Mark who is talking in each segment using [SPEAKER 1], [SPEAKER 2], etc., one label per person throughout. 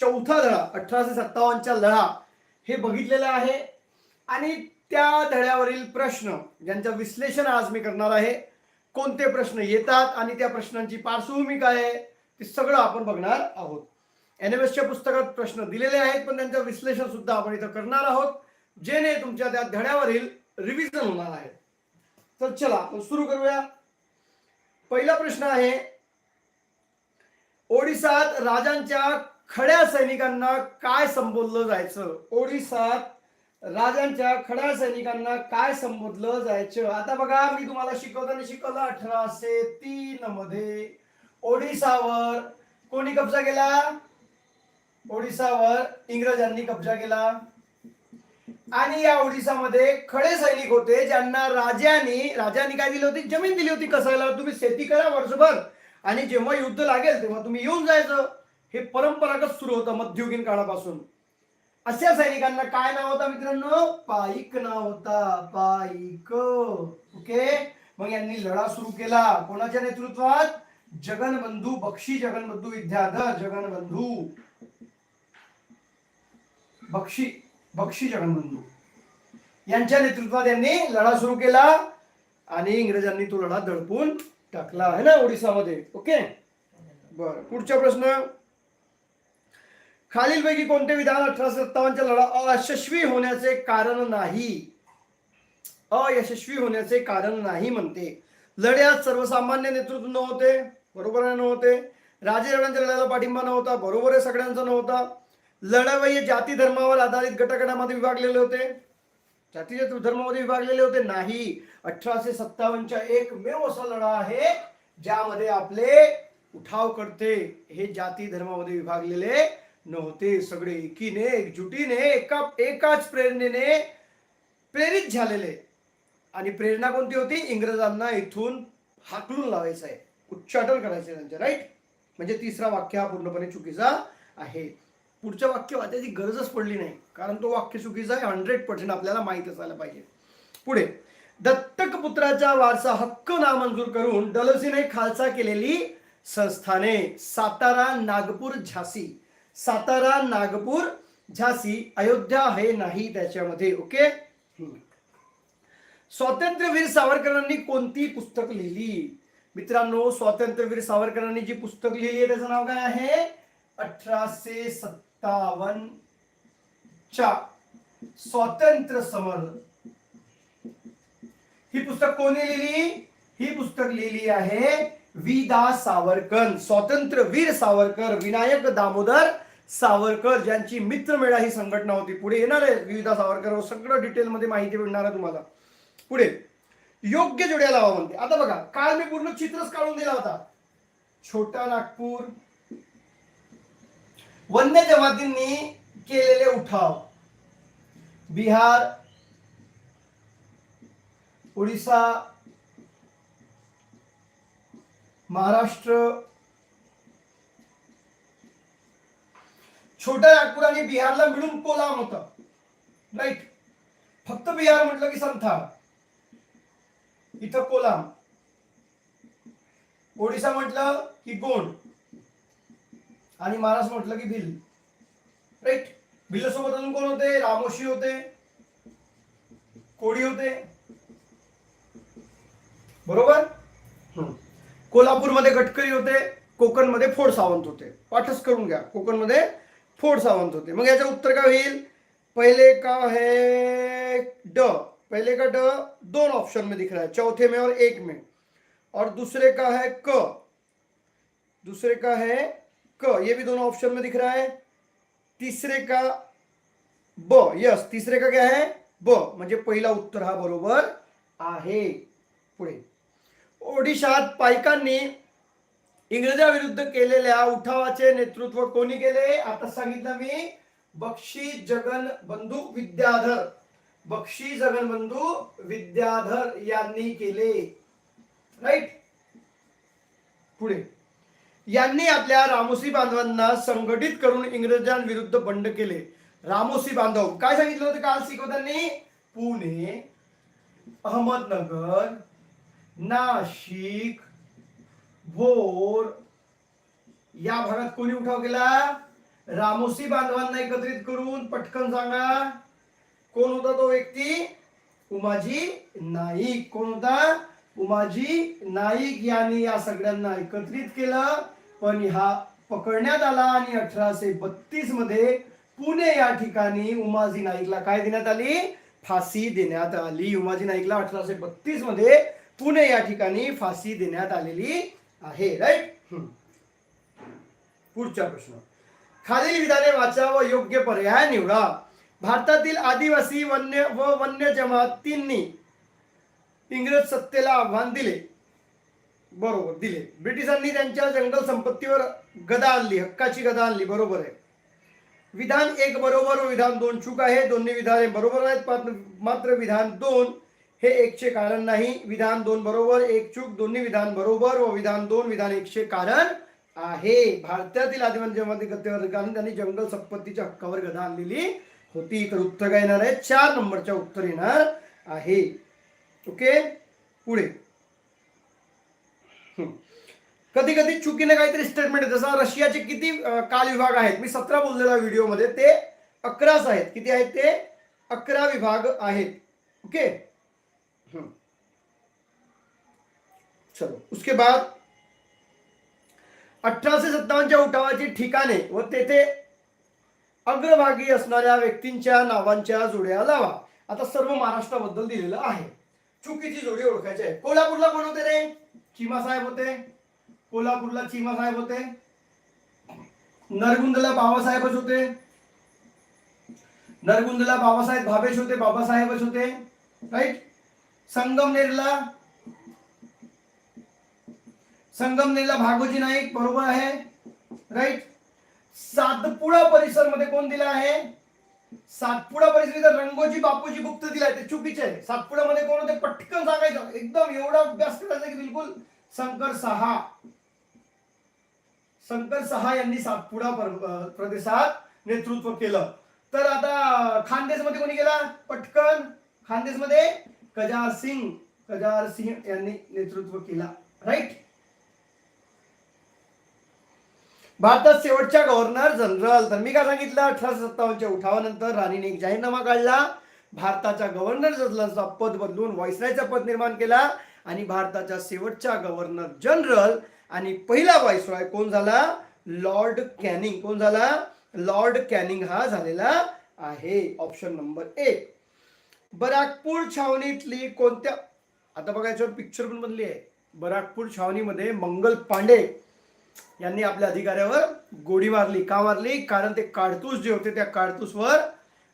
[SPEAKER 1] चौथा धडा अठराशे सत्तावन्नचा लढा हे बघितलेलं आहे. आणि त्या धड्यावरील प्रश्न ज्यांचं विश्लेषण आज मी करणार आहे कोणते प्रश्न येतात आणि त्या प्रश्नांची पार्श्वभूमी काय आहे ते सगळं आपण बघणार आहोत. एन एम एसच्या पुस्तकात प्रश्न दिलेले आहेत पण त्यांचं विश्लेषण सुद्धा आपण इथं करणार आहोत. जेणे तुमच्या त्या धड्यावरील रिव्हिजन होणार आहे. तर चला आपण सुरू करूया. पहिला प्रश्न आहे ओडिसात राजांच्या खड्या सैनिकांना काय संबोधलं जायचं? ओडिसात राजांच्या खड्या सैनिकांना काय संबोधलं जायचं? आता बघा मी तुम्हाला शिकवताना शिकवलं अठराशे तीन मध्ये. ओडिसावर कोणी कब्जा केला? ओडिसावर इंग्रजांनी कब्जा केला. आणि या ओडिसामध्ये खडे सैनिक होते ज्यांना राजांनी राजांनी काय दिली होती? जमीन दिली होती कसायला. तुम्ही शेती करा वर्षभर. आणि जेव्हा युद्ध लागेल तेव्हा तुम्ही येऊन जायचं. हे परंपरागत सुरू होतं मध्ययुगीन काळापासून. अशा सैनिकांना काय नाव होता मित्रांनो? पाईक नाव होता. पाईक. ओके? मग यांनी लढा सुरू केला. कोणाच्या नेतृत्वात? जगनबंधू बक्षी जगनबंधू विद्याधर जगनबंधू. बक्षी बक्षी जगनबंधू. यांच्या नेतृत्वात यांनी लढा सुरू केला आणि इंग्रजांनी तो लढा दडपून टाकला आहे ना ओडिसामध्ये. ओके? बर पुढचा प्रश्न. खालीलपैकी कोणते विधान अठराशे सत्तावन्नच्या लढा अयशस्वी होण्याचे कारण नाही? अयशस्वी होण्याचे कारण नाही म्हणते. लढ्यात सर्वसामान्य नेतृत्व नव्हते बरोबर आहे नव्हते. राजे लढ्यांच्या लढ्याला पाठिंबा नव्हता बरोबर आहे सगळ्यांचा नव्हता. लढावय जाती धर्मावर आधारित गटगटामध्ये विभागलेले होते. जातीच्या धर्मामध्ये विभागलेले होते नाही. अठराशे सत्तावन्नच्या एकमेव असा लढा आहे ज्यामध्ये आपले उठाव करते. हे जाती धर्मामध्ये विभागलेले नव्हते सगळे. एकीने एकजुटीने एका एकाच प्रेरणेने प्रेरित झालेले. आणि प्रेरणा कोणती होती? इंग्रजांना इथून हाकलून लावायचं आहे उच्चाटन करायचं त्यांचे राईट म्हणजे तिसरा वाक्य हा पूर्णपणे चुकीचा आहे. पुढचं वाक्य वाचायची गरजच पडली नाही. कारण तो वाक्य चुकीचा आहे हंड्रेड पर्सेंट आपल्याला माहीत असायला पाहिजे. पुढे. दत्तक पुत्राचा वारसा हक्क नामंजूर करून डलसीने खालसा केलेली संस्थाने सातारा नागपूर झाशी. सातारा नागपूर झाशी अयोध्या हे नाही त्याच्यामध्ये ओके. स्वातंत्र्यवीर सावरकरांनी कोणती पुस्तक लिहिली? मित्रांनो स्वातंत्र्यवीर सावरकरांनी जी पुस्तक लिहिली आहे त्याचं नाव काय आहे? अठराशे सत्तावन्न च्या स्वातंत्र्य समर. ही पुस्तक कोणी लिहिली? ही पुस्तक लिहिली आहे विदा सावरकर स्वातंत्र्य वीर सावरकर विनायक दामोदर सावरकर ज्यांची मित्रमेळा ही संघटना होती. पुढे येणार आहे विविधा सावरकर सगळं डिटेलमध्ये माहिती मिळणार आहे तुम्हाला. पुढे. योग्य जोड्या लावा म्हणते. आता बघा काल मी पूर्ण चित्रच काढून दिला होता. छोटा नागपूर. वन्य जमातींनी केलेले उठाव. बिहार ओडिसा महाराष्ट्र. छोट्या नागपूर आणि बिहारला मिळून कोलाम होता. राईट फक्त बिहार म्हटलं की संथाळ इथं कोलाम. ओडिसा म्हटलं की गोंड. आणि महाराष्ट्र म्हटलं की भिल. राईट भिल्ल सोबत अजून कोण होते? रामोशी होते. कोडी होते. बरोबर? कोल्हापूरमध्ये गटकरी होते कोकणमध्ये फोड सावंत होते. पाठच करून घ्या. कोकणमध्ये फोड सावंत होते. मग याचं उत्तर काय होईल? पहले का है ड. पहले का ड? दोन ऑप्शन में दिख रहा है चौथे में और एक में. और दूसरे का है क. दूसरे का है क. ये भी दोनों ऑप्शन में दिख रहा है. तीसरे का ब. यस तीसरे का क्या है? ब. म्हणजे पहिला उत्तर हा बरोबर आहे. पुढे. ओडिशात पायकांनी इंग्रजाविरुद्ध केलेल्या उठावाचे नेतृत्व कोणी केले? आता सांगितलं मी बक्षी जगन बंधू विद्याधर. बक्षी जगन बंधू विद्याधर यांनी केले. राईट पुढे. यांनी आपल्या रामोसी बांधवांना संघटित करून इंग्रजांविरुद्ध बंड केले. रामोसी बांधव. काय सांगितलं होतं काल शिकवतांनी? पुणे अहमदनगर नाशिक भोर. या भागात कोणी उठाव केला? रामोसी बांधवांना एकत्रित करून पटकन सांगा. कोण होता तो व्यक्ती? उमाजी नाईक. कोण होता? उमाजी नाईक यांनी या सगळ्यांना एकत्रित केलं. पण हा पकडण्यात आला आणि अठराशे बत्तीसमध्ये पुणे या ठिकाणी उमाजी नाईकला काय देण्यात आली? फाशी देण्यात आली. उमाजी नाईकला अठराशे बत्तीसमध्ये पुणे या ठिकाणी फाशी देण्यात आलेली आहे राईट पुढचा प्रश्न. खालील विधाने वाचा व योग्य पर्याय निवडा. भारतातील आदिवासी वन्य व वन्य जमातींनी इंग्रज सत्तेला आव्हान दिले. बरोबर दिले. ब्रिटिशांनी त्यांच्या जंगल संपत्तीवर गदा आणली हक्काची गदा आणली बरोबर आहे. विधान एक बरोबर व विधान दोन चूक आहे. दोन्ही विधाने बरोबर आहेत मात्र- मात्र विधान दोन हे एकचे कारण नाही विधान दोन बरोबर एक चूक दोन्ही विधान बरोबर व विधान दोन विधान एकचे कारण आहे. भारतातील आदिवासी जमाती गतीवर त्यांनी जंगल संपत्तीच्या हक्कावर गदा आणलेली होती. तर उत्तर काय येणार आहे? चार नंबरच्या उत्तर येणार आहे. ओके? पुढे. कधी कधी चुकीने काहीतरी स्टेटमेंट आहे जसं रशियाचे किती काल विभाग आहेत. मी सतरा बोललेला व्हिडिओमध्ये ते अकराच आहेत. किती आहेत ते? अकरा विभाग आहेत. ओके? चलो उसके बाद अठराशे सत्तावन्नच्या उठावाची ठिकाणे व तेथे अग्रभागी असणाऱ्या व्यक्तींच्या नावांच्या जोड्या लावा. आता सर्व महाराष्ट्राबद्दल दिलेलं आहे. चुकीची जोडी ओळखायची आहे. कोल्हापूरला कोण होते रे? चिमा साहेब होते. कोल्हापूरला चिमा साहेब होते. नरगुंदला बाबासाहेबच होते. नरगुंदला बाबासाहेब भावेश होते बाबासाहेबच होते. राईट संगमनेरला संगमनेरला भागोजी नाईक बरोबर आहे. राईट सातपुडा परिसरमध्ये कोण दिला आहे? सातपुडा परिसर इथं रंगोजी बापूजी गुप्त दिलाय ते चुकीचे आहे. सातपुडा मध्ये कोण होते? पटकन सांगायचं. एकदम एवढा अभ्यास करायचा की बिलकुल शंकर सहा. शंकर सहा यांनी सातपुडा प्रदेशात नेतृत्व केलं. तर आता खानदेशमध्ये कोणी गेला? पटकन खानदेशमध्ये कजार सिंग कजार सिंह यांनी नेतृत्व केला. राईट भारतात शेवटच्या गव्हर्नर जनरल तर मी काय सांगितलं? अठराशे सत्तावन्नच्या उठावानंतर राणीने एक जाहीरनामा काढला. भारताच्या गव्हर्नर जनरलचा पद बदलून व्हाईसरायचं पद निर्माण केला. आणि भारताच्या शेवटच्या गव्हर्नर जनरल आणि पहिला व्हाईसरॉय कोण झाला? लॉर्ड कॅनिंग कोण झाला? लॉर्ड कॅनिंग हा झालेला आहे. ऑप्शन नंबर एक बराकपूर छावणीतली कोणत्या आता बघा याच्यावर पिक्चर पण बनली आहे. बराकपूर छावणीमध्ये मंगल पांडे यांनी आपल्या अधिकाऱ्यावर गोळी मारली. का मारली? कारण ते काडतूस जे होते त्या काडतूसवर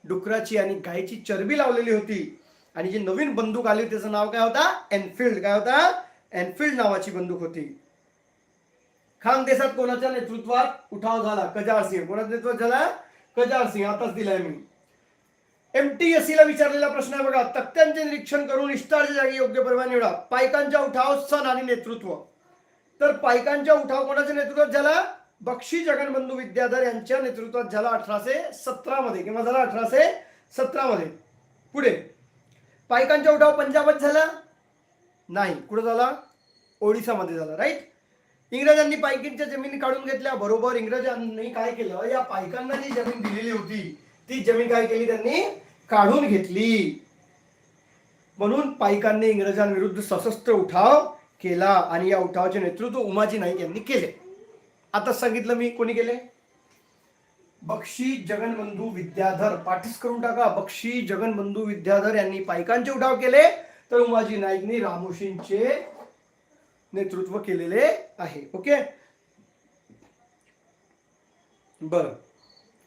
[SPEAKER 1] डुकराची आणि गायची चरबी लावलेली होती. आणि जी नवीन बंदूक आली त्याचं नाव काय होता? एनफिल्ड काय होता? एनफिल्ड नावाची बंदूक होती. खान देशात कोणाच्या नेतृत्वात उठाव झाला? कजार सिंह. कोणाच्या नेतृत्वात झाला? कजार सिंह. आताच दिलाय मी. एमटीएससी ला विचारलेला प्रश्न आहे बघा. तक्त्यांचे निरीक्षण करून इष्टाच्या जागी योग्य परवाना निवडा पायकांच्या उठाव सण आणि नेतृत्व. तर पायकांच्या उठाव कोणाच्या नेतृत्वात झाला? बक्षी जगनबंधू विद्याधर यांच्या नेतृत्वात झाला अठराशे सतरा मध्ये किंवा झाला अठराशे सतरा मध्ये पुढे. पायकांचा उठाव पंजाबात झाला? नाही. कुठं झाला? ओडिसामध्ये झाला राईट इंग्रजांनी पायकींच्या जमिनी काढून घेतल्या. बरोबर. इंग्रजांनी काय केलं? या पायकांना जी जमीन दिलेली होती ती जमीन काय केली त्यांनी? काढून घेतली. म्हणून पायकांनी इंग्रजांविरुद्ध सशस्त्र उठाव केला आणि या उठावाचे नेतृत्व उमाजी नाईक यांनी केले. आता सांगितलं मी कोणी केले? बक्षी जगनबंधू विद्याधर. पाठीस करून टाका. बक्षी जगनबंधू विद्याधर यांनी पायकांचे उठाव केले. तर उमाजी नाईकनी रामोशींचे नेतृत्व केलेले आहे. ओके? बरं.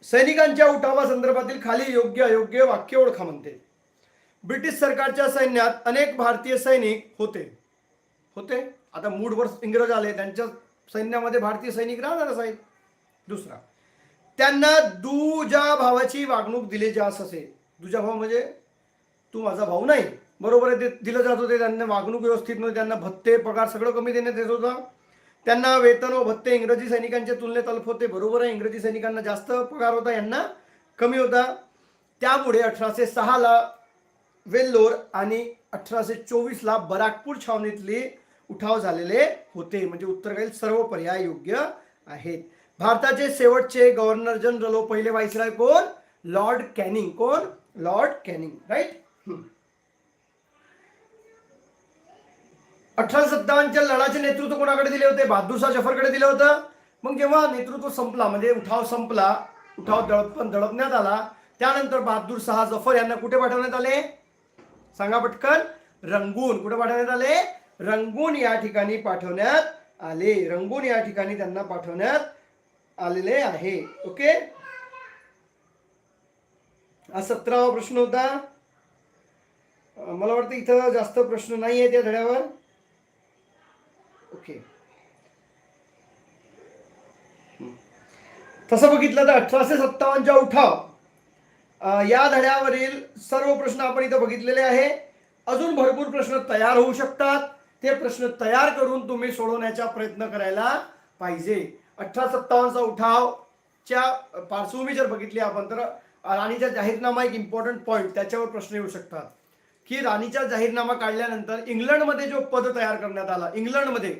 [SPEAKER 1] सैनिकांच्या उठावा संदर्भातील खाली योग्य अयोग्य वाक्य ओळखा म्हणते. ब्रिटिश सरकारच्या सैन्यात अनेक भारतीय सैनिक होते. होते? आता मूडवर इंग्रज आले त्यांच्या सैन्यामध्ये भारतीय सैनिक राहणारच आहेत. दुसरा त्यांना दुजा भावाची वागणूक दिली जास असे. दुजा भाव म्हणजे तू माझा भाऊ नाही. बरोबर आहे ते दिलं जात होते त्यांना वागणूक व्यवस्थित नव्हती त्यांना भत्ते पगार सगळं कमी देण्यात येत होता. त्यांना वेतन व भत्ते इंग्रजी सैनिकांच्या तुलनेत अल्प होते. बरोबर आहे इंग्रजी सैनिकांना जास्त पगार होता यांना कमी होता. त्यामुळे अठराशे सहाला वेल्लोर आणि अठराशे चोवीसला बराकपूर छावणीतले उठाव झालेले होते. म्हणजे उत्तर सर्व पर्याय योग्य आहेत. भारताचे शेवटचे गव्हर्नर जनरल व पहिले व्हाईसराय कोण? Lord Canning. कोण? Lord Canning. राईट? अठराशे सत्तावन्नच्या लढाचे नेतृत्व कोणाकडे दिले होते? बहादूरशाह जफरकडे दिलं होतं. मग जेव्हा नेतृत्व संपला म्हणजे उठाव संपला उठाव दळप दळपण्यात आला त्यानंतर बहादूर शाह जफर यांना कुठे पाठवण्यात आले? सांगा पटकन. रंगून कुठे पाठवण्यात आले? रंगून या ठिकाणी पाठवण्यात आले. रंगून या ठिकाणी त्यांना पाठवण्यात आलेले आहे. ओके? हा सतरावा प्रश्न होता. मला वाटतं इथं जास्त प्रश्न नाही आहे त्या धड्यावर. ओके. तसं बघितलं तर अठराशे सत्तावन्नच्या उठाव या धड्यावरील सर्व प्रश्न आपण इथं बघितलेले आहे. अजून भरपूर प्रश्न तयार होऊ शकतात. ते प्रश्न तयार करून तुम्ही सोडवण्याचा प्रयत्न करायला पाहिजे. अठरा सत्तावन्नचा उठावच्या पार्श्वभूमी जर बघितली आपण तर राणीचा जाहीरनामा एक इम्पॉर्टंट पॉईंट त्याच्यावर प्रश्न येऊ शकतात. की राणीचा जाहीरनामा काढल्यानंतर इंग्लंडमध्ये जो पद तयार करण्यात आला इंग्लंडमध्ये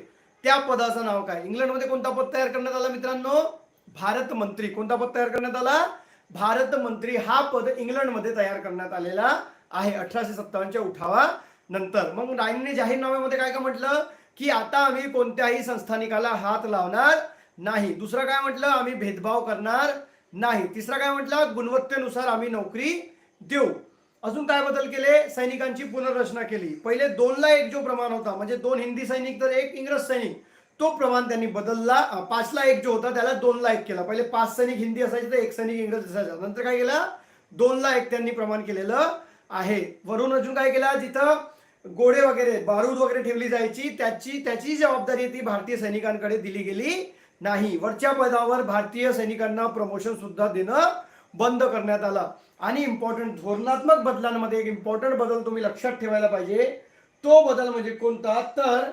[SPEAKER 1] त्या पदाचं नाव काय? इंग्लंडमध्ये कोणता पद तयार करण्यात आला मित्रांनो? भारत मंत्री. कोणता पद तयार करण्यात आला? भारत मंत्री हा पद इंग्लंडमध्ये तयार करण्यात आलेला आहे. अठराशे सत्तावन्नच्या उठावा नंतर. मग राणीने जाहीरनाम्यामध्ये काय काय म्हटलं? की आता आम्ही कोणत्याही संस्थानिकाला हात लावणार नाही. दुसरं काय म्हटलं? आम्ही भेदभाव करणार नाही. तिसरं काय म्हटलं? गुणवत्तेनुसार आम्ही नोकरी देऊ. अजून काय बदल केले? सैनिकांची पुनर्रचना केली. पहिले दोनला एक जो प्रमाण होता म्हणजे दोन हिंदी सैनिक तर एक इंग्रज सैनिक तो प्रमाण त्यांनी बदलला. पाचला एक जो होता त्याला दोनला एक केला. पहिले पाच सैनिक हिंदी असायचे तर एक सैनिक इंग्रज असायचा. नंतर काय केलं? दोनला एक त्यांनी प्रमाण केलेलं आहे. वरून अजून काय केलं? जिथं गोडे वगैरे बारूद वगैरे ठेवली जायची त्याची त्याची जबाबदारी ती भारतीय सैनिकांकडे दिली गेली नाही. वरच्या पदावर भारतीय सैनिकांना प्रमोशन सुद्धा देणं बंद करण्यात आला. आणि इम्पॉर्टंट धोरणात्मक बदलांमध्ये एक इम्पॉर्टंट बदल तुम्ही लक्षात ठेवायला पाहिजे. तो बदल म्हणजे कोणता? तर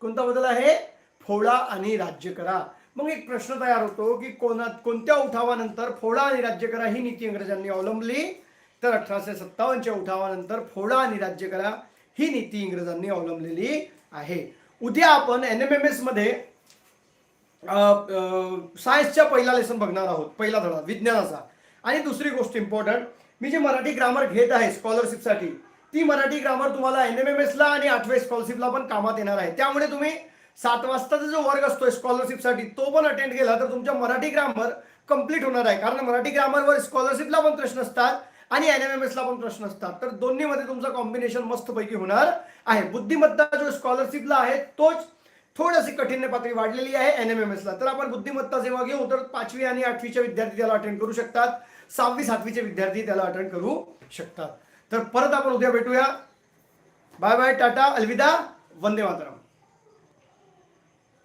[SPEAKER 1] कोणता बदल आहे? फोडा आणि राज्य करा. मग एक प्रश्न तयार होतो की कोणा कोणत्या उठावानंतर फोडा आणि राज्य करा ही नीती इंग्रजांनी अवलंबली. तर अठराशे सत्तावन्नच्या उठावानंतर फोडा आणि राज्य करा ही नीती इंग्रजांनी अवलंबलेली आहे. उद्या आपण एन एम एम एसमध्ये सायन्सच्या पहिला लेसन बघणार आहोत पहिला धडा विज्ञानाचा. आणि दुसरी गोष्ट इम्पॉर्टंट मी जे मराठी ग्रामर घेत आहे स्कॉलरशिपसाठी ती मराठी ग्रामर तुम्हाला एन एम एम एसला आणि आठवे स्कॉलरशिपला पण कामात येणार आहे. त्यामुळे तुम्ही सात वाजताचा जो वर्ग असतो स्कॉलरशिपसाठी तो पण अटेंड केला तर तुमच्या मराठी ग्रामर कंप्लीट होणार आहे. कारण मराठी ग्रामरवर स्कॉलरशिपला पण प्रश्न असतात आणि एन एम एम एसला पण प्रश्न असतात. तर दोन्हीमध्ये तुमचं कॉम्बिनेशन मस्तपैकी होणार आहे. बुद्धिमत्ता जो स्कॉलरशिपला आहे तोच थोडीशी कठीण पातळी वाढलेली आहे एन एम एम एसला तर आपण बुद्धिमत्ता जेव्हा घेऊ तर पाचवी आणि आठवीचे विद्यार्थी त्याला अटेंड करू शकतात. सहावी सातवीचे विद्यार्थी त्याला अटेंड करू शकतात. तर परत आपण उद्या भेटूया. बाय बाय टाटा अलविदा वंदे मातरम.